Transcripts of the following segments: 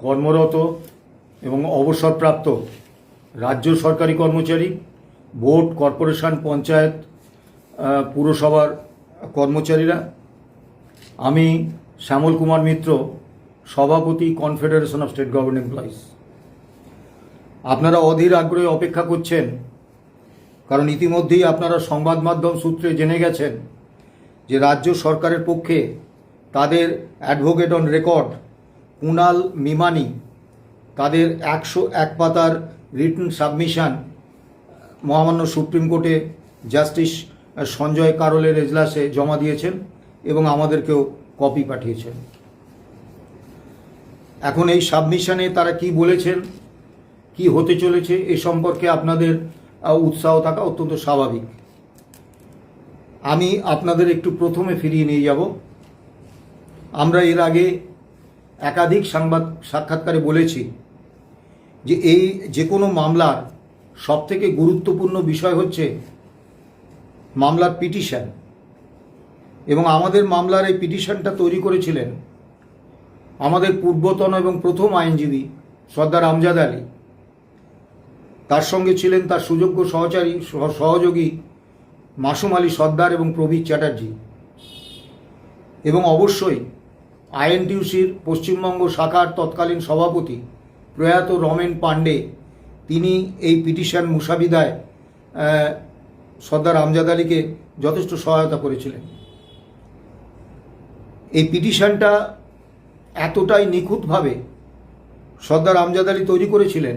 কর্মরত এবং অবসরপ্রাপ্ত রাজ্য সরকারি কর্মচারী, বোর্ড, কর্পোরেশন, পঞ্চায়েত পুরসভার কর্মচারীরা, আমি শ্যামল কুমার মিত্র, সভাপতি confederation of state government employees আপনারা অধীর আগ্রহে অপেক্ষা করছেন, কারণ ইতিমধ্যেই আপনারা সংবাদ মাধ্যম সূত্রে জেনে গেছেন যে রাজ্য সরকারের পক্ষে তাদের advocate on record Kunal Mimani, তাদের একশো এক পাতার রিটার্ন সাবমিশন মহামান্য সুপ্রিম কোর্টে জাস্টিস সঞ্জয় কারোলের এজলাসে জমা দিয়েছেন এবং আমাদেরকেও কপি পাঠিয়েছেন। এখন এই সাবমিশনে তারা কি বলেছেন, কি হতে চলেছে, এ সম্পর্কে আপনাদের উৎসাহ থাকা অত্যন্ত স্বাভাবিক। আমি আপনাদের একটু প্রথমে ফিরিয়ে নিয়ে যাব। আমরা এর আগে একাধিক সংবাদ সাক্ষাৎকারে বলেছি যে এই যে কোনো মামলার সবথেকে গুরুত্বপূর্ণ বিষয় হচ্ছে মামলার পিটিশন। এবং আমাদের মামলার এই পিটিশনটা তৈরি করেছিলেন আমাদের পূর্বতন এবং প্রথম আইনজীবী সর্দার আমজাদ আলী। তার সঙ্গে ছিলেন তার সুযোগ্য সহচারী সহ- সহযোগী মাসুম আলী সর্দার এবং প্রবীর চ্যাটার্জি। এবং অবশ্যই আইএনটিউসির পশ্চিমবঙ্গ শাখার তৎকালীন সভাপতি প্রয়াত রমেন পাণ্ডে, তিনি এই পিটিশন মুসাবিদায় সর্দার আমজাদ আলীকে যথেষ্ট সহায়তা করেছিলেন। এই পিটিশনটা এতটাই নিখুঁতভাবে সর্দার আমজাদ আলী তৈরি করেছিলেন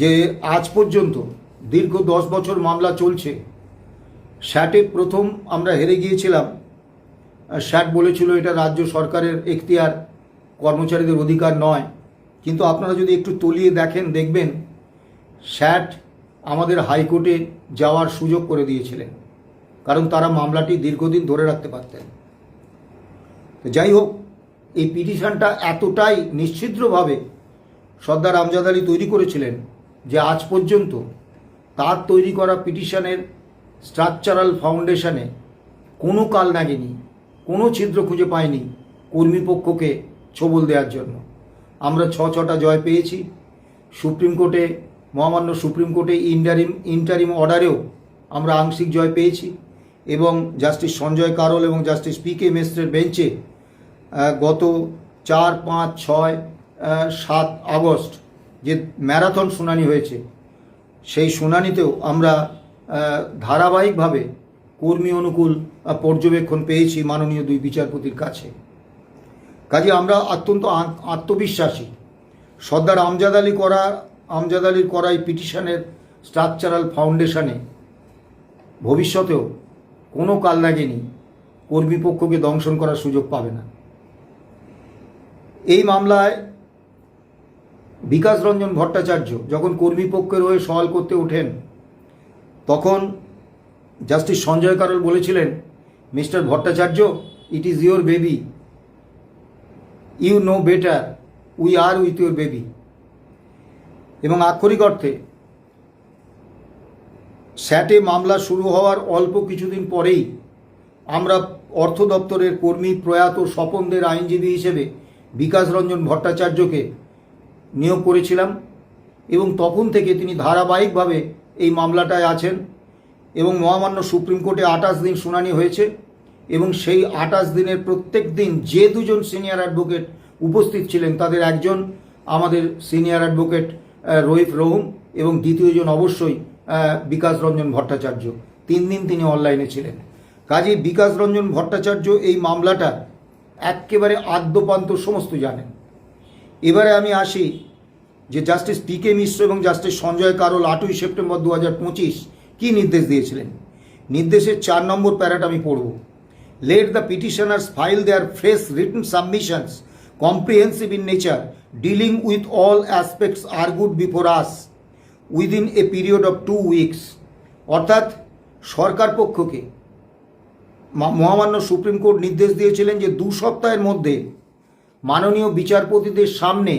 যে আজ পর্যন্ত দীর্ঘ দশ বছর মামলা চলছে। শ্যাটে প্রথম আমরা হেরে গিয়েছিলাম শ্যাট বলেছিল এটা রাজ্য সরকারের এখতিয়ার, কর্মচারীদের অধিকার নয়। কিন্তু আপনারা যদি একটু তলিয়ে দেখেন, দেখবেন শ্যাট আমাদের হাইকোর্টে যাওয়ার সুযোগ করে দিয়েছিলেন। কারণ তারা মামলাটি দীর্ঘদিন ধরে রাখতে পারতেন। তো যাই হোক, এই পিটিশনটা এতটাই নিশ্চিদ্রভাবে সর্দার আমজাদ আলী তৈরি করেছিলেন যে আজ পর্যন্ত তার তৈরি করা পিটিশনের স্ট্রাকচারাল ফাউন্ডেশনে কোনো কাল লাগেনি কোনো ছিদ্র খুঁজে পায়নি কর্মীপক্ষকে ছবল দেওয়ার জন্য। আমরা ছ ছটা জয় পেয়েছি। সুপ্রিম কোর্টে, মহামান্য সুপ্রিম কোর্টে ইন্টারিম ইন্টারিম অর্ডারেও আমরা আংশিক জয় পেয়েছি এবং জাস্টিস সঞ্জয় কারল এবং জাস্টিস পি কে মিশ্রের বেঞ্চে গত চার, পাঁচ, ছয় সাত আগস্ট যে ম্যারাথন শুনানি হয়েছে, সেই শুনানিতেও আমরা ধারাবাহিকভাবে কর্মী অনুকূল পর্যবেক্ষণ পেয়েছি মাননীয় দুই বিচারপতির কাছে। কাজে আমরা অত্যন্ত আত্মবিশ্বাসী। সর্দার আমজাদ আলী করা আমজাদ আলীর করা এই পিটিশনের স্ট্রাকচারাল ফাউন্ডেশনে ভবিষ্যতেও কোনো কাল লাগেনি কর্মীপক্ষকে দংশন করার সুযোগ পাবে না। এই মামলায় বিকাশ রঞ্জন ভট্টাচার্য যখন কর্মীপক্ষের হয়ে সওয়াল করতে ওঠেন, তখন জাস্টিস সঞ্জয় কারল বলেছিলেন mister Bhattacharya it is your baby you know better we are with your baby এবং আক্ষরিক অর্থে, স্যাটে মামলা শুরু হওয়ার অল্প কিছুদিন পরেই আমরা অর্থ দপ্তরের কর্মী প্রয়াত স্বপনদের আইনজীবী হিসেবে বিকাশ রঞ্জন ভট্টাচার্যকে নিয়োগ করেছিলাম এবং তখন থেকে তিনি ধারাবাহিকভাবে এই মামলাটায় আছেন। এবং মহামান্য সুপ্রিম কোর্টে আঠাশ দিন শুনানি হয়েছে এবং সেই আঠাশ দিনের প্রত্যেক দিন যে দুজন সিনিয়র অ্যাডভোকেট উপস্থিত ছিলেন, তাদের একজন আমাদের সিনিয়র অ্যাডভোকেট রহিফ রহুম এবং দ্বিতীয়জন অবশ্যই বিকাশ রঞ্জন ভট্টাচার্য। তিন দিন তিনি অনলাইনে ছিলেন। কাজেই বিকাশ রঞ্জন ভট্টাচার্য এই মামলাটা একেবারে আদ্যপান্ত সমস্ত জানেন। এবারে আমি আসি যে জাস্টিস পি কে মিশ্র এবং জাস্টিস সঞ্জয় কারোল আটই সেপ্টেম্বর দু হাজার পঁচিশ কী নির্দেশ দিয়েছিলেন? নির্দেশের চার নম্বর প্যারাটা আমি পড়ব। Let the petitioners file their fresh return submissions comprehensive in nature dealing with all aspects argued before us within a period of two weeks অর্থাৎ সরকার পক্ষকে মহামান্য সুপ্রিম কোর্ট নির্দেশ দিয়েছিলেন যে দু সপ্তাহের মধ্যে মাননীয় বিচারপতিদের সামনে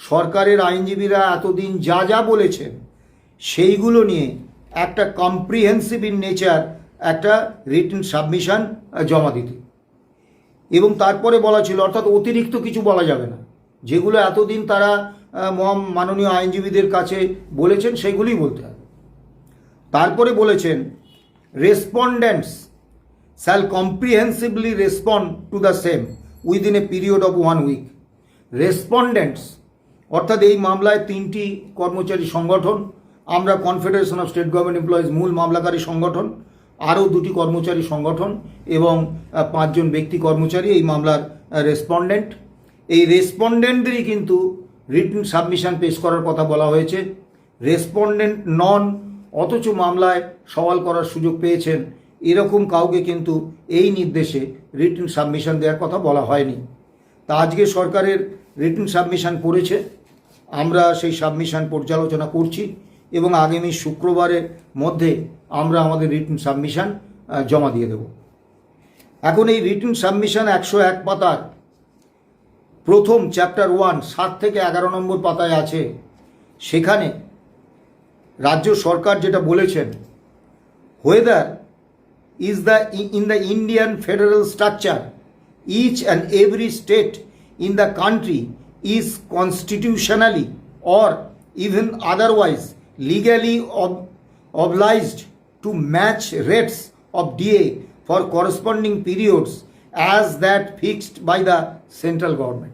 সরকারের আইনজীবীরা এতদিন যা যা বলেছেন, সেইগুলো নিয়ে একটা কম্প্রিহেন্সিভ ইন নেচার একটা রিটার্ন সাবমিশন জমা দিতে। এবং তারপরে বলা ছিল, অর্থাৎ অতিরিক্ত কিছু বলা যাবে না। যেগুলো এতদিন তারা মাননীয় আইনজীবীদের কাছে বলেছেন, সেগুলিই বলতে হবে। তারপরে বলেছেন respondents shall comprehensively respond to the same within a period of one week respondents অর্থাৎ এই মামলায় তিনটি কর্মচারী সংগঠন আমরা confederation of state government employees মূল মামলাকারী সংগঠন, আরও দুটি কর্মচারী সংগঠন এবং পাঁচজন ব্যক্তি কর্মচারী, এই মামলার রেসপন্ডেন্ট এই রেসপন্ডেন্টদেরই কিন্তু রিটার্ন সাবমিশন পেশ করার কথা বলা হয়েছে। রেসপন্ডেন্ট নন, অথচ মামলায় সওয়াল করার সুযোগ পেয়েছেন। এরকম কাউকে কিন্তু এই নির্দেশে রিটার্ন সাবমিশন দেওয়ার কথা বলা হয়নি। তা আজকে সরকারের রিটার্ন সাবমিশন করেছে। আমরা সেই সাবমিশন পর্যালোচনা করছি। এবং আগামী শুক্রবারের মধ্যে আমরা আমাদের রিটার্ন সাবমিশন জমা দিয়ে দেব। এখন এই রিটার্ন সাবমিশন একশো এক পাতার প্রথম চ্যাপ্টার ওয়ান সাত থেকে এগারো নম্বর পাতায় আছে। সেখানে রাজ্য সরকার যেটা বলেছেন, whether is the in the Indian federal structure each and every state in the country is constitutionally or even otherwise legally ob- obliged to match rates of DA for corresponding periods as that fixed by the central government.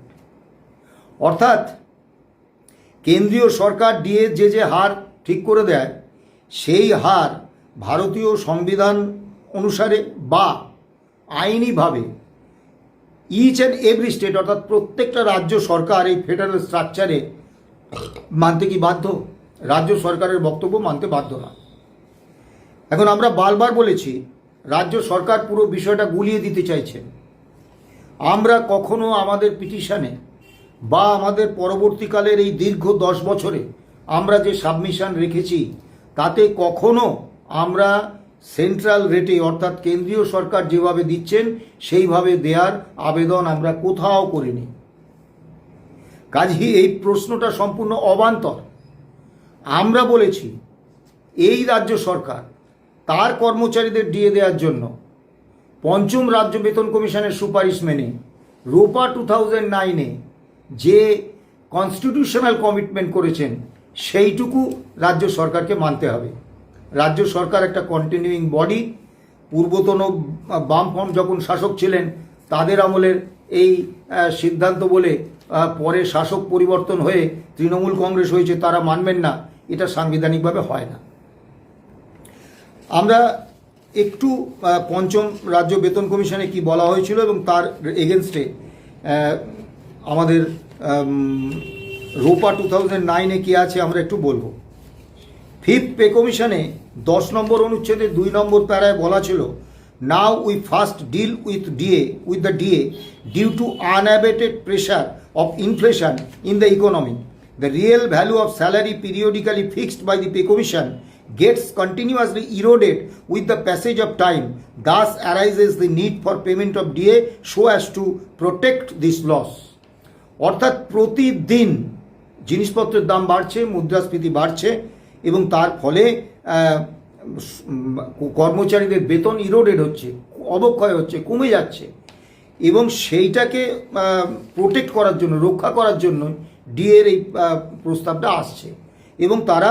অর্থাৎ, কেন্দ্রীয় সরকার দিয়ে যে যে হার ঠিক করে দেয়, সেই হার ভারতীয় সংবিধান অনুসারে বা আইনিভাবে ইচ অ্যান্ড এভরি স্টেট অর্থাৎ প্রত্যেকটা রাজ্য সরকার এই ফেডারেল স্ট্রাকচারে মানতে কি বাধ্য? রাজ্য সরকারের বক্তব্য মানতে বাধ্য না। এখন আমরা বারবার বলেছি, রাজ্য সরকার পুরো বিষয়টা গুলিয়ে দিতে চাইছেন আমরা কখনো আমাদের পিটিশনে বা আমাদের পরবর্তীকালের এই দীর্ঘ দশ বছরে আমরা যে সাবমিশন রেখেছি, তাতে কখনো আমরা সেন্ট্রাল রেটে অর্থাৎ কেন্দ্রীয় সরকার যেভাবে দিচ্ছেন, সেইভাবে দেওয়ার আবেদন আমরা কোথাও করিনি। কাজেই এই প্রশ্নটা সম্পূর্ণ অবান্তর। আমরা বলেছি, এই রাজ্য সরকার তার কর্মচারীদের দিয়ে দেওয়ার জন্য পঞ্চম রাজ্য বেতন কমিশনের সুপারিশ মেনে রোপা টু থাউজেন্ড নাইনে যে কনস্টিটিউশনাল কমিটমেন্ট করেছেন, সেইটুকু রাজ্য সরকারকে মানতে হবে। রাজ্য সরকার একটা কন্টিনিউইং বডি পূর্বতন বামফ্রন্ট যখন শাসক ছিলেন, তাদের আমলের এই সিদ্ধান্ত বলে পরে শাসক পরিবর্তন হয়ে তৃণমূল কংগ্রেস হয়েছে, তারা মানবেন না। এটা সাংবিধানিকভাবে হয় না। আমরা একটু পঞ্চম রাজ্য বেতন কমিশনে কি বলা হয়েছিল এবং তার এগেনস্টে আমাদের রোপা টু থাউজেন্ড নাইনে কী আছে আমরা একটু বলব। ফিফথ পে কমিশনে দশ নম্বর অনুচ্ছেদে দুই নম্বর প্যারায় বলা ছিল now we first deal with DA with the DA due to unabated pressure of inflation in the economy the real value of salary periodically fixed by the pay commission gets continuously eroded with the passage of time. Thus arises the need for payment of DA so as to protect this loss. অর্থাৎ প্রতিদিন জিনিসপত্রের দাম বাড়ছে, মুদ্রাস্ফীতি বাড়ছে এবং তার ফলে কর্মচারীদের বেতন ইরোডেড হচ্ছে, অবক্ষয় হচ্ছে, কমে যাচ্ছে এবং সেইটাকে প্রোটেক্ট করার জন্য, রক্ষা করার জন্য ডিএর এই প্রস্তাবটা আসছে। এবং তারা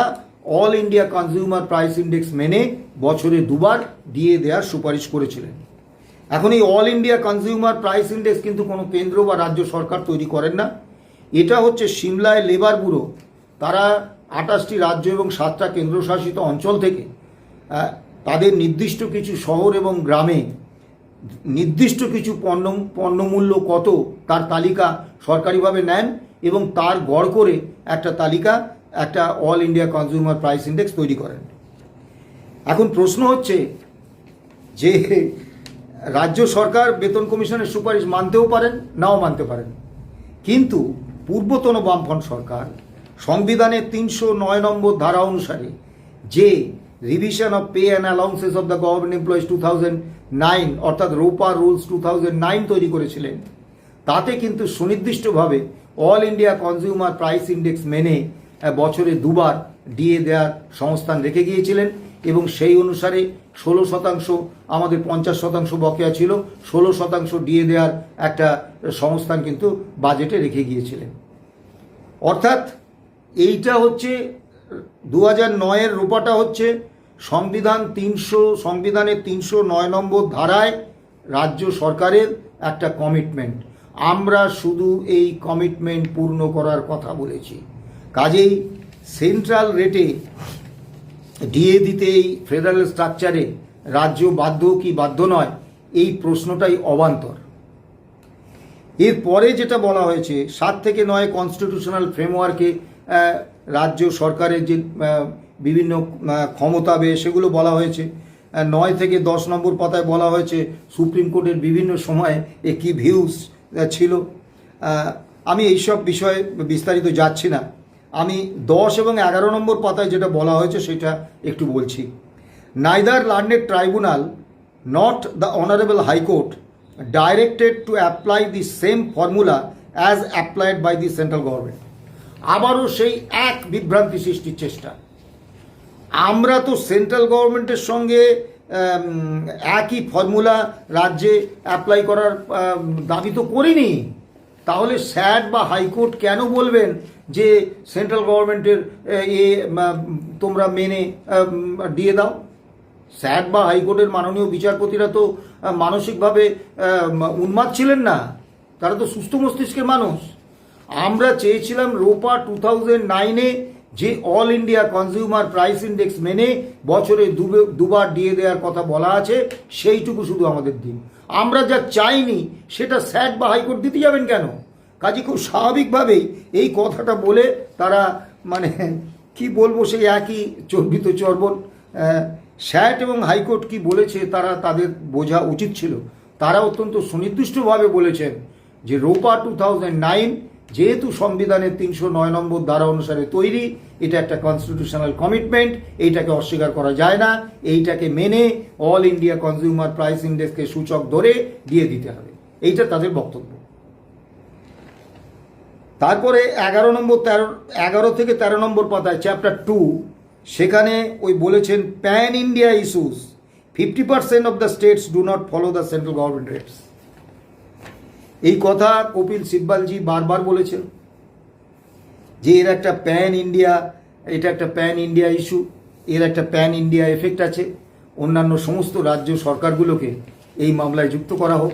all India consumer price index মেনে বছরে দুবার ডিএ দেওয়ার সুপারিশ করেছিলেন। এখন এই all India consumer price index কিন্তু কোনো কেন্দ্র বা রাজ্য সরকার তৈরি করেন না। এটা হচ্ছে সিমলায় লেবার ব্যুরো। তারা আঠাশটি রাজ্য এবং সাতটা কেন্দ্রশাসিত অঞ্চল থেকে তাদের নির্দিষ্ট কিছু শহর এবং গ্রামে নির্দিষ্ট কিছু পণ্য, পণ্যমূল্য কত তার তালিকা সরকারিভাবে নেন। এবং তার গড় করে একটা তালিকা, একটা all India consumer price index তৈরি করেন। এখন প্রশ্ন হচ্ছে যে, রাজ্য সরকার বেতন কমিশনের সুপারিশ মানতেও পারেন, নাও মানতে পারেন। কিন্তু পূর্বতন বামফ্রন্ট সরকার সংবিধানের তিনশো নয় নম্বর ধারা অনুসারে যে revision of pay and allowances of the government employees two thousand nine অর্থাৎ ROPA rules two thousand nine তৈরি করেছিলেন, তাতে কিন্তু সুনির্দিষ্টভাবে all India consumer price index মেনে বছরে দুবার ডিএ দেওয়ার সংস্থান রেখে গিয়েছিলেন এবং সেই অনুসারে ষোলো শতাংশ, আমাদের পঞ্চাশ শতাংশ বকেয়া ছিল, ষোলো শতাংশ ডিএ দেওয়ার একটা সংস্থান কিন্তু বাজেটে রেখে গিয়েছিলেন। অর্থাৎ এইটা হচ্ছে দু হাজার নয়ের রূপাটা হচ্ছে সংবিধান তিনশো, সংবিধানের তিনশো নয় নম্বর ধারায় রাজ্য সরকারের একটা কমিটমেন্ট আমরা শুধু এই কমিটমেন্ট পূর্ণ করার কথা বলেছি। কাজেই সেন্ট্রাল রেটে ডিএ দিতে এই ফেডারেল স্ট্রাকচারে রাজ্য বাধ্য কি বাধ্য নয়, এই প্রশ্নটাই অবান্তর। এরপরে যেটা বলা হয়েছে, সাত থেকে নয় কনস্টিটিউশনাল ফ্রেমওয়ার্কে রাজ্য সরকারের যে বিভিন্ন ক্ষমতা বে, সেগুলো বলা হয়েছে। নয় থেকে দশ নম্বর পাতায় বলা হয়েছে, সুপ্রিম কোর্টের বিভিন্ন সময়ে এ কী ভিউজ ছিল। আমি এইসব বিষয়ে বিস্তারিত যাচ্ছি না। আমি দশ এবং এগারো নম্বর পাতায় যেটা বলা হয়েছে সেটা একটু বলছি। Neither learned tribunal, not the honourable high court, directed to apply the same formula as applied by the central government. আবারও সেই এক বিভ্রান্তি সৃষ্টির চেষ্টা। আমরা তো সেন্ট্রাল গভর্নমেন্টের সঙ্গে একই ফর্মুলা রাজ্যে অ্যাপ্লাই করার দাবি তো করিনি। তাহলে স্যাট বা হাইকোর্ট কেন বলবেন যে সেন্ট্রাল গভর্নমেন্টের এ তোমরা মেনে দিয়ে দাও? স্যাট বা হাইকোর্টের মাননীয় বিচারপতিরা তো মানসিকভাবে উন্মাদ ছিলেন না। তারা তো সুস্থ মস্তিষ্কের মানুষ। আমরা চেয়েছিলাম রোপা টু থাউজেন্ড নাইনে যে all India consumer price index মেনে বছরে দুবে- দুবার দিয়ে দেওয়ার কথা বলা আছে, সেইটুকু শুধু আমাদের দিন। আমরা যা চাইনি, সেটা স্যাট বা হাইকোর্ট দিতে যাবেন কেন? কাজে খুব স্বাভাবিকভাবেই এই কথাটা বলে তারা মানে কি বলব সেই একই চর্বিত চর্বণ স্যাট এবং হাইকোর্ট কি বলেছে তারা তাদের বোঝা উচিত ছিল। তারা অত্যন্ত সুনির্দিষ্টভাবে বলেছেন যে রোপা টু থাউজেন্ড নাইন যেহেতু সংবিধানের তিনশো নয় নম্বর ধারা অনুসারে তৈরি, এটা একটা কনস্টিটিউশনাল কমিটমেন্ট এইটাকে অস্বীকার করা যায় না, এইটাকে মেনে অল ইন্ডিয়া কনজিউমার প্রাইস ইন্ডেক্সকে সূচক ধরে দিয়ে দিতে হবে। এইটা তাদের বক্তব্য। তারপরে এগারো নম্বর তেরো, এগারো থেকে তেরো নম্বর পাতায় চ্যাপ্টার টু সেখানে ওই বলেছেন pan India issues fifty percent of the states do not follow the central government rates এই কথা কপিল সিব্বালজি বারবার বলেছেন যে এর একটা প্যান ইন্ডিয়া এটা একটা প্যান ইন্ডিয়া ইস্যু এর একটা প্যান ইন্ডিয়া এফেক্ট আছে। অন্যান্য সমস্ত রাজ্য সরকারগুলোকে এই মামলায় যুক্ত করা হোক।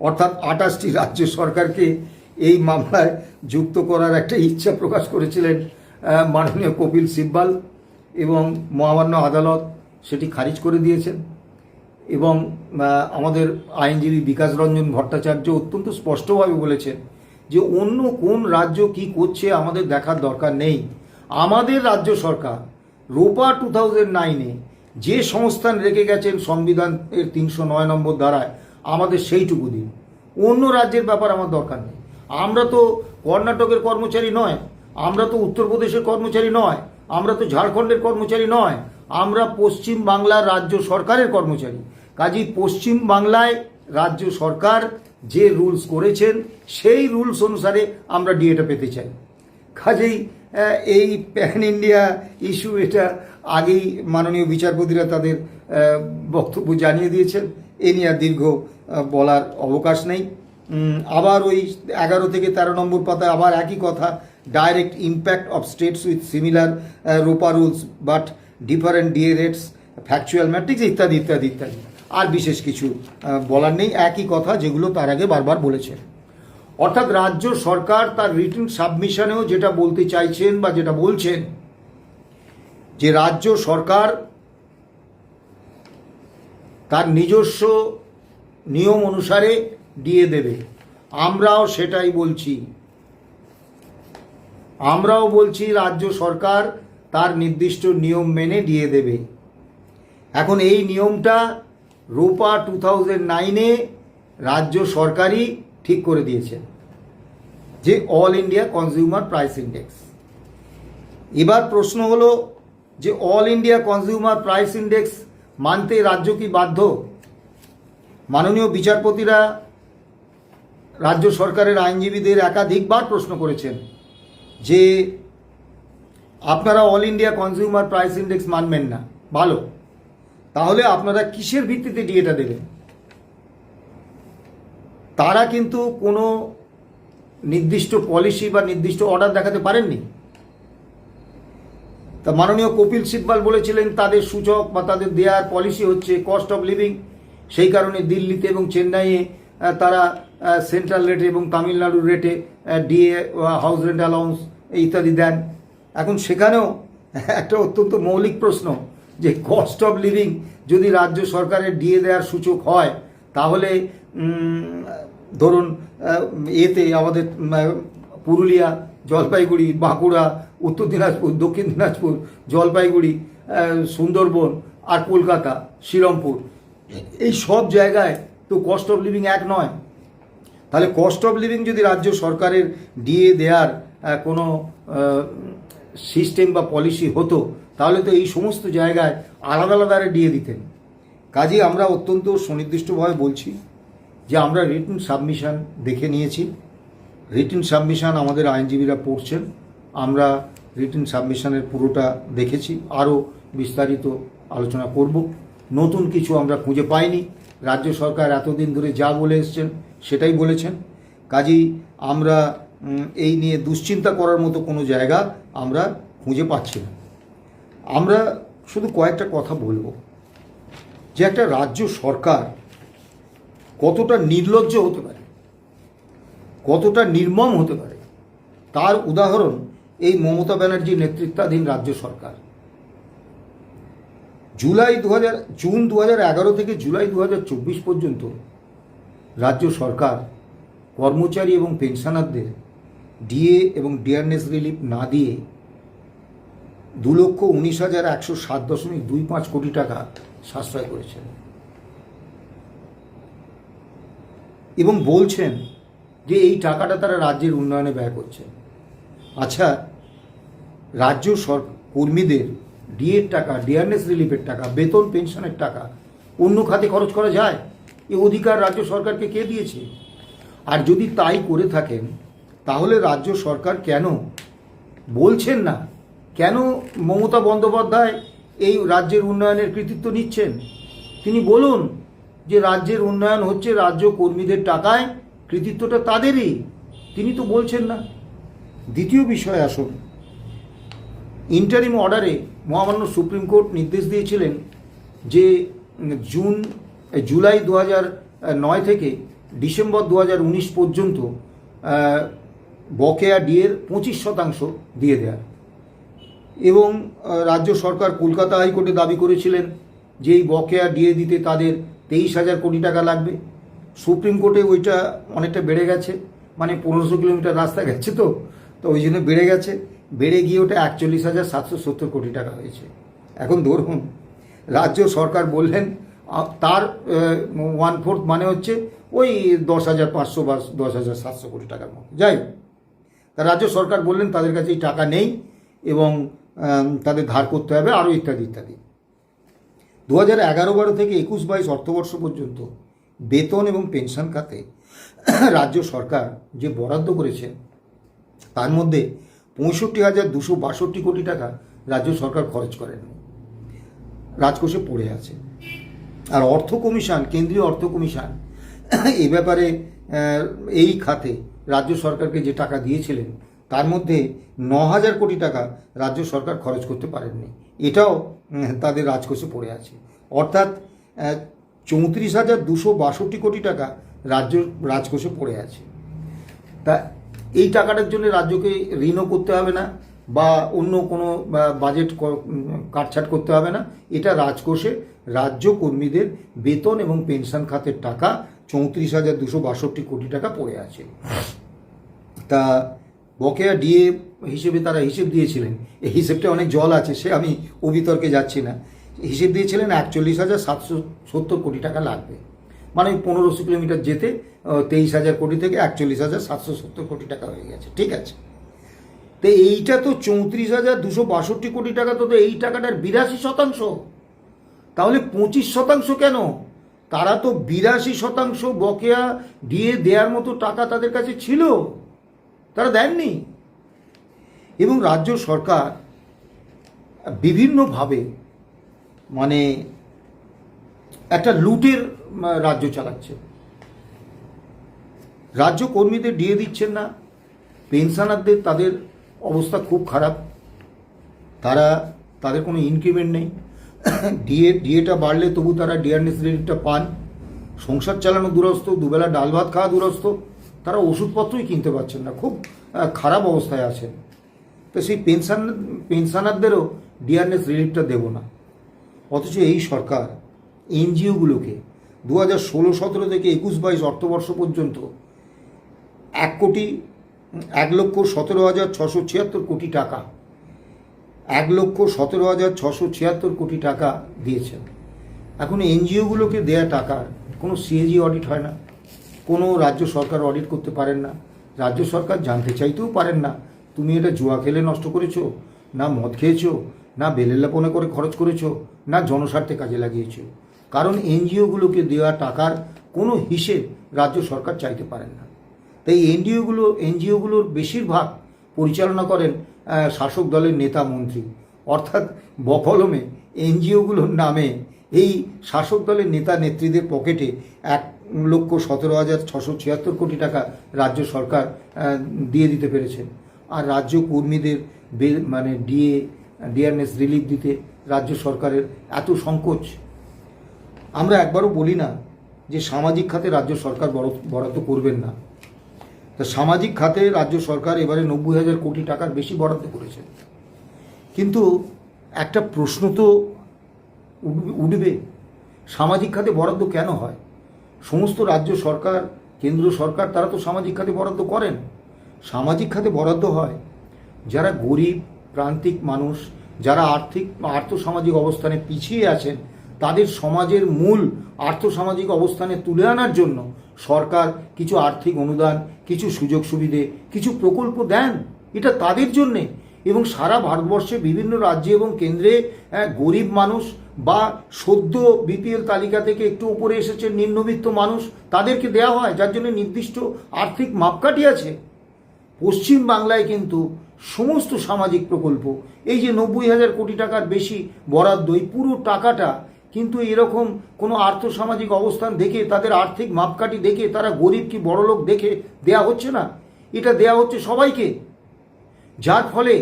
অর্থাৎ আঠাশটি রাজ্য সরকারকে এই মামলায় যুক্ত করার একটা ইচ্ছা প্রকাশ করেছিলেন মাননীয় কপিল সিব্বাল এবং মহামান্য আদালত, সেটি খারিজ করে দিয়েছেন। এবং আমাদের আইনজীবী বিকাশ রঞ্জন ভট্টাচার্য অত্যন্ত স্পষ্টভাবে বলেছেন যে অন্য কোন রাজ্য কি করছে আমাদের দেখার দরকার নেই। আমাদের রাজ্য সরকার রোপা টু থাউজেন্ড নাইনে যে সংস্থান রেখে গেছেন সংবিধান এর তিনশো নয় নম্বর ধারায়, আমাদের সেইটুকু দিন। অন্য রাজ্যের ব্যাপার আমার দরকার নেই। আমরা তো কর্ণাটকের কর্মচারী নয়, আমরা তো উত্তরপ্রদেশের কর্মচারী নয়, আমরা তো ঝাড়খণ্ডের কর্মচারী নয়, আমরা পশ্চিম বাংলার রাজ্য সরকারের কর্মচারী। কাজী পশ্চিম বাংলায় রাজ্য সরকার যে রুলস করেছেন, সেই রুলস অনুসারে আমরা ডিএটা পেতে চাই। কাজেই এই প্যান ইন্ডিয়া ইস্যু এটা আগেই মাননীয় বিচারপতিরা তাদের বক্তব্য জানিয়ে দিয়েছেন। এ নিয়ে আর দীর্ঘ বলার অবকাশ নেই। আবার ওই এগারো থেকে তেরো নম্বর পাতায় আবার একই কথা direct impact of states with similar ROPA rules but different DA rates factual matrix ইত্যাদি ইত্যাদি ইত্যাদি। আর বিশেষ কিছু বলার নেই। একই কথা যেগুলো তার আগে বারবার বলেছেন অর্থাৎ রাজ্য সরকার তার রিটার্ন সাবমিশনেও যেটা বলতে চাইছেন বা যেটা বলছেন, যে রাজ্য সরকার তার নিজস্ব নিয়ম অনুসারে দিয়ে দেবে। আমরাও সেটাই বলছি। আমরাও বলছি রাজ্য সরকার তার নির্দিষ্ট নিয়ম মেনে দিয়ে দেবে। এখন এই নিয়মটা রোপা টু থাউজেন্ড নাইনে রাজ্য সরকারই ঠিক করে দিয়েছেন যে all India consumer price index. এবার প্রশ্ন হলো যে all India consumer price index মানতে রাজ্য কি বাধ্য? মাননীয় বিচারপতিরা রাজ্য সরকারের আইনজীবীদের একাধিকবার প্রশ্ন করেছেন যে আপনারা all India consumer price index মানবেন না। ভালো। তাহলে আপনারা কিসের ভিত্তিতে ডিএটা দেবেন? তারা কিন্তু কোনো নির্দিষ্ট পলিসি বা নির্দিষ্ট অর্ডার দেখাতে পারেননি। তা মাননীয় কপিল সিব্বাল বলেছিলেন, তাদের সূচক বা তাদের দেওয়ার পলিসি হচ্ছে কস্ট অফ লিভিং সেই কারণে দিল্লিতে এবং চেন্নাইয়ে তারা সেন্ট্রাল রেটে এবং তামিলনাড়ুর রেটে ডিএ হাউস রেন্ট অ্যালাউন্স ইত্যাদি দেন। এখন সেখানেও একটা অত্যন্ত মৌলিক প্রশ্ন যে কস্ট অফ লিভিং যদি রাজ্য সরকারের ডিএ দেওয়ার সূচক হয়, তাহলে ধরুন এতে আমাদের পুরুলিয়া, জলপাইগুড়ি, বাঁকুড়া, উত্তর দিনাজপুর, দক্ষিণ দিনাজপুর, জলপাইগুড়ি সুন্দরবন আর কলকাতা, শ্রীরামপুর, এই সব জায়গায় তো কস্ট অফ লিভিং এক নয়। তাহলে কস্ট অফ লিভিং যদি রাজ্য সরকারের ডিএ দেওয়ার কোনো সিস্টেম বা পলিসি হতো তাহলে তো এই সমস্ত জায়গায় আলাদা আলাদা দিয়ে দিতেন। কাজে আমরা অত্যন্ত সুনির্দিষ্টভাবে বলছি যে আমরা রিটার্ন সাবমিশন দেখে নিয়েছি। রিটার্ন সাবমিশন আমাদের আইনজীবীরা পড়ছেন। আমরা রিটার্ন সাবমিশনের পুরোটা দেখেছি। আরও বিস্তারিত আলোচনা করব। নতুন কিছু আমরা খুঁজে পাইনি। রাজ্য সরকার এতদিন ধরে যা বলে এসছেন, সেটাই বলেছেন। কাজেই আমরা এই নিয়ে দুশ্চিন্তা করার মতো কোনো জায়গা আমরা খুঁজে পাচ্ছি না। আমরা শুধু কয়েকটা কথা বলব। যে একটা রাজ্য সরকার কতটা নির্লজ্জ হতে পারে, কতটা নির্মম হতে পারে, তার উদাহরণ এই মমতা ব্যানার্জির নেতৃত্বাধীন রাজ্য সরকার। জুলাই দু হাজার জুন দু থেকে জুলাই দু পর্যন্ত রাজ্য সরকার কর্মচারী এবং পেনশনারদের ডিএ এবং ডিয়ারনেস রিলিফ না দিয়ে দু লক্ষ উনিশ হাজার একশো সাত দশমিক দুই পাঁচ কোটি টাকা সাশ্রয় করেছেন। এবং বলছেন যে এই টাকাটা তারা রাজ্যের উন্নয়নে ব্যয় করছে। আচ্ছা রাজ্য সর কর্মীদের ডিএর টাকা, ডিয়ারনেস রিলিফের টাকা, বেতন, পেনশনের টাকা, অন্য খাতে খরচ করা যায়? এ অধিকার রাজ্য সরকারকে কে দিয়েছে? আর যদি তাই করে থাকেন, তাহলে রাজ্য সরকার কেন বলছেন না কেন মমতা বন্দ্যোপাধ্যায় এই রাজ্যের উন্নয়নের কৃতিত্ব নিচ্ছেন? তিনি বলুন যে রাজ্যের উন্নয়ন হচ্ছে রাজ্য কর্মীদের টাকায়, কৃতিত্বটা তাদেরই। তিনি তো বলছেন না। দ্বিতীয় বিষয় আসুন। ইন্টারিম অর্ডারে মহামান্য সুপ্রিম কোর্ট নির্দেশ দিয়েছিলেন যে জুন, জুলাই দু নয় থেকে ডিসেম্বর দু পর্যন্ত বকেয়া ডিয়ের পঁচিশ শতাংশ দিয়ে দেয়া। এবং রাজ্য সরকার কলকাতা হাইকোর্টে দাবি করেছিলেন যে এই বকেয়া ডিএ দিতে তাদের তেইশ হাজার কোটি টাকা লাগবে। সুপ্রিম কোর্টে ওইটা অনেকটা বেড়ে গেছে মানে পনেরোশো কিলোমিটার রাস্তা গেছে তো তো ওই জন্য বেড়ে গেছে। বেড়ে গিয়ে ওটা একচল্লিশ হাজার সাতশো সত্তর কোটি টাকা হয়েছে। এখন ধরুন, রাজ্য সরকার বললেন তার ওয়ান ফোর্থ মানে হচ্ছে ওই দশ হাজার পাঁচশো বা দশ হাজার সাতশো কোটি টাকার মতো। যাই। তা রাজ্য সরকার বললেন তাদের কাছে এই টাকা নেই এবং তাদের ধার করতে হবে আরও ইত্যাদি ইত্যাদি। দু হাজার এগারো বারো থেকে একুশ বাইশ অর্থবর্ষ পর্যন্ত বেতন এবং পেনশন খাতে রাজ্য সরকার যে বরাদ্দ করেছে, তার মধ্যে পঁয়ষট্টি হাজার দুশো বাষট্টি কোটি টাকা রাজ্য সরকার খরচ করেন। রাজকোষে পড়ে আছে। আর অর্থ কমিশন, কেন্দ্রীয় অর্থ কমিশন এ ব্যাপারে এই খাতে রাজ্য সরকারকে যে টাকা দিয়েছিলেন তার মধ্যে ন হাজার কোটি টাকা রাজ্য সরকার খরচ করতে পারেননি। এটাও তাদের রাজকোষে পড়ে আছে। অর্থাৎ চৌত্রিশ হাজার দুশো বাষট্টি কোটি টাকা রাজ্য, রাজকোষে পড়ে আছে। তা, এই টাকাটার জন্য রাজ্যকে ঋণও করতে হবে না, বা অন্য কোনো বাজেট কাটছাট করতে হবে না। এটা রাজকোষে রাজ্য কর্মীদের বেতন এবং পেনশন খাতের টাকা চৌত্রিশ হাজার দুশো বাষট্টি কোটি টাকা পড়ে আছে। তা বকেয়া ডিএ হিসেবে তারা হিসেব দিয়েছিলেন। এই হিসেবটা অনেক জল আছে, সে আমি ও বিতর্কে যাচ্ছি না। হিসেব দিয়েছিলেন একচল্লিশ হাজার সাতশো সত্তর কোটি টাকা লাগবে। মানে পনেরোশো কিলোমিটার যেতে তেইশ হাজার কোটি থেকে একচল্লিশ হাজার সাতশো সত্তর কোটি টাকা হয়ে গেছে। ঠিক আছে? তো এইটা তো চৌত্রিশ হাজার দুশো বাষট্টি কোটি টাকা তো তো এই টাকাটার বিরাশি শতাংশ। তাহলে পঁচিশ শতাংশ কেন? তারা তো বিরাশি শতাংশ বকেয়া দিয়ে দেওয়ার মতো টাকা তাদের কাছে ছিল। তারা দেননি। এবং রাজ্য সরকার বিভিন্নভাবে মানে একটা লুটের রাজ্য চালাচ্ছে। রাজ্য কর্মীদের ডিএ দিচ্ছেন না, পেনশনারদের তাদের অবস্থা খুব খারাপ, তারা, তাদের কোনো ইনক্রিমেন্ট নেই। ডিএ, ডিএটা বাড়লে তবু তারা ডিয়ারনেস রিলিফটা পান। সংসার চালানো দূরস্থ দুবেলা ডাল ভাত খাওয়া দূরস্থ তারা ওষুধপত্রই কিনতে পারছেন না, খুব খারাপ অবস্থায় আছেন। তো সেই পেনশন, পেনশনারদেরও ডিয়ারনেস রিলিফটা দেব না। অথচ এই সরকার এনজিওগুলোকে দু হাজার ষোলো সতেরো থেকে একুশ বাইশ অর্থবর্ষ পর্যন্ত এক কোটি, এক লক্ষ সতেরো হাজার ছশো ছিয়াত্তর কোটি টাকা, এক লক্ষ সতেরো হাজার ছশো ছিয়াত্তর কোটি টাকা দিয়েছেন। এখন এনজিওগুলোকে দেয়া টাকার কোনো সিএজি অডিট হয় না। কোনো রাজ্য সরকার অডিট করতে পারেন না। রাজ্য সরকার জানতে চাইতেও পারেন না। তুমি এটা জুয়া খেলে নষ্ট করেছ, না মদ খেয়েছো, না বেলেলাপনে করে খরচ করেছ, না জনস্বার্থে কাজে লাগিয়েছো। কারণ এনজিওগুলোকে দেওয়া টাকার কোনো হিসেব রাজ্য সরকার চাইতে পারেন না। তাই এনজিওগুলো, এনজিওগুলোর বেশিরভাগ পরিচালনা করেন শাসক দলের নেতা মন্ত্রী। অর্থাৎ বকলমে এনজিওগুলোর নামে এই শাসক দলের নেতা নেত্রীদের পকেটে এক লক্ষ সতেরো হাজার ছশো ছিয়াত্তর কোটি টাকা রাজ্য সরকার দিয়ে দিতে পেরেছেন আর রাজ্য কর্মীদের মানে ডিএ ডিআরএস রিলিফ দিতে রাজ্য সরকারের এত সংকোচ। আমরা একবারও বলি না যে সামাজিক খাতে রাজ্য সরকার বরাদ- বরাদ্দ করবেন না। তা সামাজিক খাতে রাজ্য সরকার এবারে নব্বই হাজার কোটি টাকার বেশি বরাদ্দ করেছে। কিন্তু একটা প্রশ্ন তো উঠবে, সামাজিক খাতে বরাদ্দ কেন হয়? সমস্ত রাজ্য সরকার, কেন্দ্র সরকার, তারা তো সামাজিক খাতে বরাদ্দ করেন। সামাজিক খাতে বরাদ্দ হয়। যারা গরিব, প্রান্তিক মানুষ, যারা আর্থিক, আর্থসামাজিক অবস্থানে পিছিয়ে আছেন, তাদের সমাজের মূল আর্থসামাজিক অবস্থানে তুলে আনার জন্য সরকার কিছু আর্থিক অনুদান, কিছু সুযোগ সুবিধে, কিছু প্রকল্প দেন। এটা তাদের জন্যে। এবং সারা ভারতবর্ষে বিভিন্ন রাজ্যে এবং কেন্দ্রে গরিব মানুষ বা সদ্য বিপিএল তালিকা থেকে একটু উপরে এসেছে নিম্নবিত্ত মানুষ, তাদেরকে দেওয়া হয়, যার জন্য নির্দিষ্ট আর্থিক মাপকাঠি আছে। পশ্চিম বাংলায় কিন্তু সমস্ত সামাজিক প্রকল্প, এই যে নব্বই হাজার কোটি টাকার বেশি বরাদ্দ, এই পুরো টাকাটা কিন্তু এরকম কোনো আর্থসামাজিক অবস্থান দেখে, তাদের আর্থিক মাপকাঠি দেখে, তারা গরিব কি বড়লোক দেখে দেয়া হচ্ছে না? এটা দেয়া হচ্ছে সবাইকে। যার ফলে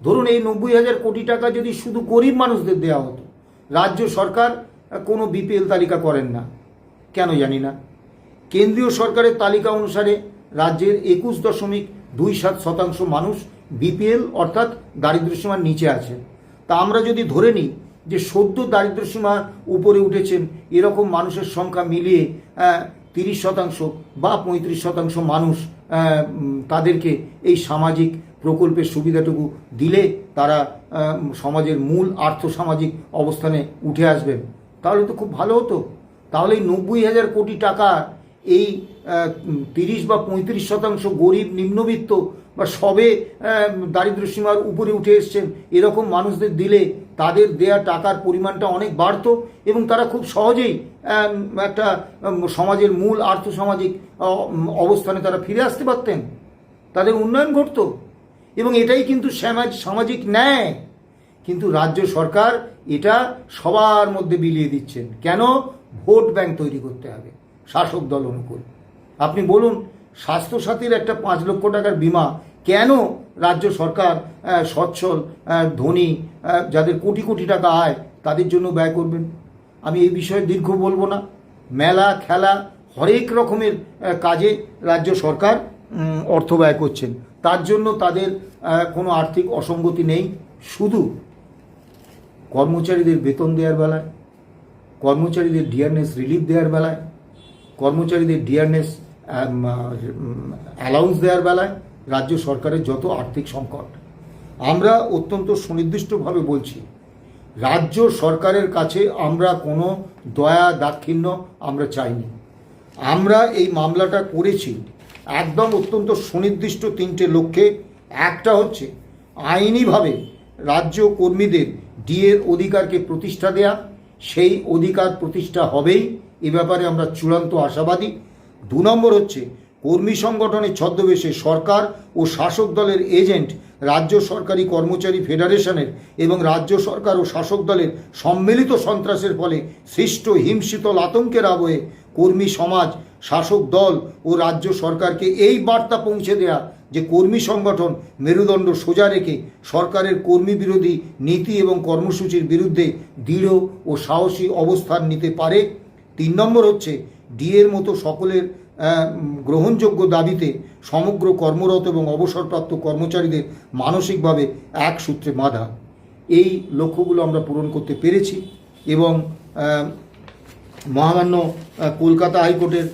ধরুন এই নব্বই হাজার কোটি টাকা যদি শুধু গরিব মানুষদের দেওয়া হতো রাজ্য সরকার কোনো বিপিএল তালিকা করেন না। কেন জানি না। কেন্দ্রীয় সরকারের তালিকা অনুসারে রাজ্যের একুশ দশমিক দুই সাত শতাংশ মানুষ বিপিএল অর্থাৎ দারিদ্রসীমার নিচে আছে। তা আমরা যদি ধরে নিই যে সদ্য দারিদ্র্যসীমা উপরে উঠেছেন, এরকম মানুষের সংখ্যা মিলিয়ে তিরিশ শতাংশ বা পঁয়ত্রিশ শতাংশ মানুষ তাদেরকে এই সামাজিক প্রকল্পের সুবিধাটুকু দিলে তারা সমাজের মূল আর্থসামাজিক অবস্থানে উঠে আসবেন তাহলে তো খুব ভালো হতো। তাহলে এই নব্বই হাজার কোটি টাকা এই তিরিশ বা পঁয়ত্রিশ শতাংশ গরিব নিম্নবিত্ত বা সবে আহ, দারিদ্র্য সীমার উপরে উঠে এসছেন এরকম মানুষদের দিলে তাদের দেয়া টাকার পরিমাণটা অনেক বাড়তো এবং তারা খুব সহজেই একটা সমাজের মূল আর্থসামাজিক অবস্থানে তারা ফিরে আসতে পারতেন। তাদের উন্নয়ন ঘটতো এবং এটাই কিন্তু সামাজ- সামাজিক ন্যায়। কিন্তু রাজ্য সরকার এটা সবার মধ্যে বিলিয়ে দিচ্ছেন। কেন? ভোট ব্যাংক তৈরি করতে হবে শাসক দল অনুকূল। আপনি বলুন স্বাস্থ্যসাথীর একটা পাঁচ লক্ষ টাকার বিমা কেন রাজ্য সরকার সচ্ছল ধনী যাদের কোটি কোটি টাকা আয়, তাদের জন্য ব্যয় করবেন? আমি এই বিষয়ে দীর্ঘ বলব না। মেলা, খেলা, হরেক রকমের কাজে রাজ্য সরকার অর্থ ব্যয় করছেন। তার জন্য তাদের কোনো আর্থিক অসঙ্গতি নেই। শুধু কর্মচারীদের বেতন দেওয়ার বেলায়, কর্মচারীদের ডিআরনেস রিলিফ দেওয়ার বেলায়, কর্মচারীদের ডিআরনেস অ্যালাউন্স দেওয়ার বেলায় রাজ্য সরকারের যত আর্থিক সংকট, আমরা অত্যন্ত সুনির্দিষ্টভাবে বলছি, রাজ্য সরকারের কাছে আমরা কোনো দয়া দাক্ষিণ্য আমরা চাইনি। আমরা এই মামলাটা করেছি একদম অত্যন্ত সুনির্দিষ্ট তিনটে লক্ষ্যে। একটা হচ্ছে আইনিভাবে রাজ্য কর্মীদের ডিএর অধিকারকে প্রতিষ্ঠা দেয়া, সেই অধিকার প্রতিষ্ঠা হবেই। এ ব্যাপারে আমরা চূড়ান্ত আশাবাদী। দু নম্বর হচ্ছে, কর্মী সংগঠনের ছদ্মবেশে সরকার ও শাসক দলের এজেন্ট রাজ্য সরকারি কর্মচারী ফেডারেশনের এবং রাজ্য সরকার ও শাসক দলের সম্মিলিত সন্ত্রাসের ফলে সৃষ্ট হিমশীতল আতঙ্কের আবহে কর্মী সমাজ, শাসক দল ও রাজ্য সরকারকে এই বার্তা পৌঁছে দেয়া যে কর্মী সংগঠন মেরুদণ্ড সোজা রেখে সরকারের কর্মী বিরোধী নীতি এবং কর্মসূচির বিরুদ্ধে দৃঢ় ও সাহসী অবস্থান নিতে পারে। তিন নম্বর হচ্ছে ডিএর মতো সকলের গ্রহণযোগ্য দাবিতে সমগ্র কর্মরত এবং অবসরপ্রাপ্ত কর্মচারীদের মানসিকভাবে এক সূত্রে বাঁধা। এই লক্ষ্যগুলো আমরা পূরণ করতে পেরেছি এবং মহামান্য কলকাতা হাইকোর্টের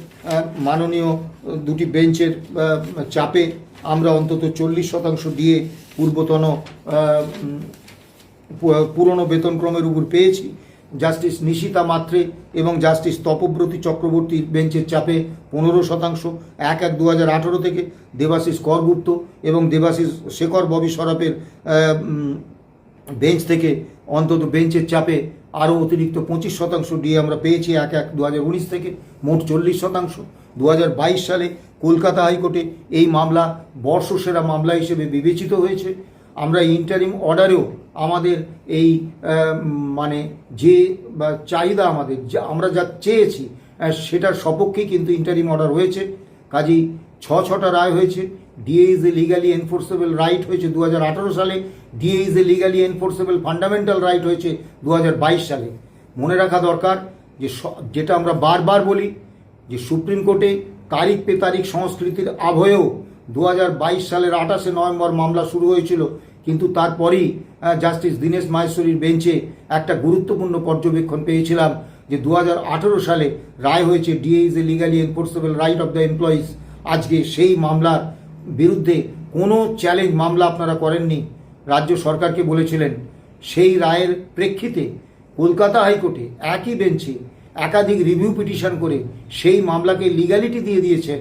মাননীয় দুটি বেঞ্চের চাপে আমরা অন্তত চল্লিশ শতাংশ দিয়ে পূর্বতন পুরনো বেতনক্রমের উপর পেয়েছি। জাস্টিস নিশিতা মাত্রে এবং জাস্টিস তপব্রতী চক্রবর্তীর বেঞ্চের চাপে পনেরো শতাংশ, এক এক দু থেকে দেবাশিস করগুপ্ত এবং দেবাশিস শেখর ববি সরাফের বেঞ্চ থেকে অন্তত বেঞ্চের চাপে আরও অতিরিক্ত পঁচিশ শতাংশ ডিএ আমরা পেয়েছি, এক এক দু থেকে মোট চল্লিশ শতাংশ। দু হাজার বাইশ সালে কলকাতা হাইকোর্টে এই মামলা বর্ষসেরা মামলা হিসেবে বিবেচিত হয়েছে। আমরা ইন্টারিম অর্ডারেও আমাদের এই মানে যে চাহিদা আমাদের, যা আমরা যা চেয়েছি সেটার সপক্ষেই কিন্তু ইন্টারিম অর্ডার হয়েছে। কাজেই ছ ছটা রায় হয়েছে। DA is a legally enforceable right হয়েছে দু হাজার আঠেরো সালে। DA is a legally enforceable fundamental right হয়েছে দু হাজার বাইশ সালে। মনে রাখা দরকার যে যেটা আমরা বারবার বলি যে সুপ্রিম কোর্টে তারিখ পে তারিখ সংস্কৃতির আবহেও দু সালের আঠাশে নভেম্বর মামলা শুরু হয়েছিল। কিন্তু তারপরেই জাস্টিস দীনেশ মাহেশ্বরীর বেঞ্চে একটা গুরুত্বপূর্ণ পর্যবেক্ষণ পেয়েছিলাম যে দু হাজার আঠেরো সালে রায় হয়েছে DA is a legally enforceable right of the employees আজকে সেই মামলার বিরুদ্ধে কোনো চ্যালেঞ্জ মামলা আপনারা করেননি, রাজ্য সরকারকে বলেছিলেন। সেই রায়ের প্রেক্ষিতে কলকাতা হাইকোর্টে একই বেঞ্চে একাধিক রিভিউ পিটিশন করে সেই মামলাকে লিগ্যালিটি দিয়ে দিয়েছেন।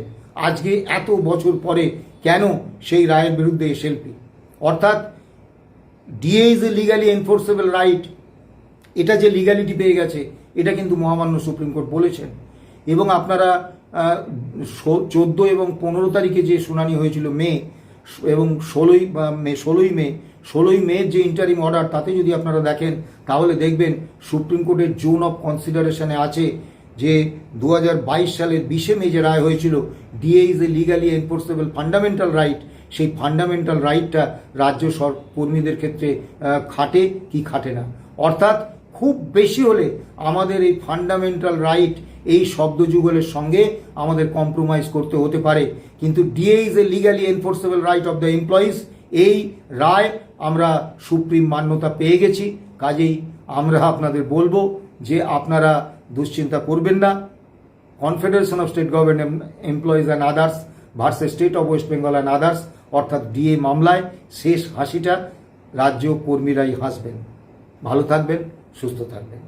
আজকে এত বছর পরে কেন সেই রায়ের বিরুদ্ধে এসএলপি? অর্থাৎ DA is a legally enforceable right এটা যে লিগ্যালিটি পেয়ে গেছে, এটা কিন্তু মহামান্য সুপ্রিম কোর্ট বলেছেন। এবং আপনারা চোদ্দ এবং পনেরো তারিখে যে শুনানি হয়েছিল মে, এবং ষোলোই মে ষোলোই মে ষোলোই মে যে ইন্টারিম অর্ডার তাতে যদি আপনারা দেখেন, তাহলে দেখবেন সুপ্রিম কোর্টের জোন অফ কনসিডারেশনে আছে যে দু হাজার বাইশ সালের বিশে মে যে রায় হয়েছিল DA is a legally enforceable fundamental right সেই ফান্ডামেন্টাল রাইটটা রাজ্য সর, কর্মীদের ক্ষেত্রে খাটে কি খাটে না। অর্থাৎ খুব বেশি হলে আমাদের এই ফান্ডামেন্টাল রাইট এই শব্দযুগলের সঙ্গে আমাদের কম্প্রোমাইজ করতে হতে পারে। কিন্তু DA is a legally enforceable right of the employees এই রায় আমরা সুপ্রিম মান্যতা পেয়ে গেছি। কাজেই আমরা আপনাদের বলব যে আপনারা দুশ্চিন্তা করবেন না। Confederation of state government employees and others versus state of West Bengal and others অর্থাৎ ডিএ মামলায় শেষ হাসিটা রাজ্য কর্মীরাই হাসবেন। ভালো থাকবেন সুস্থ থাকবেন।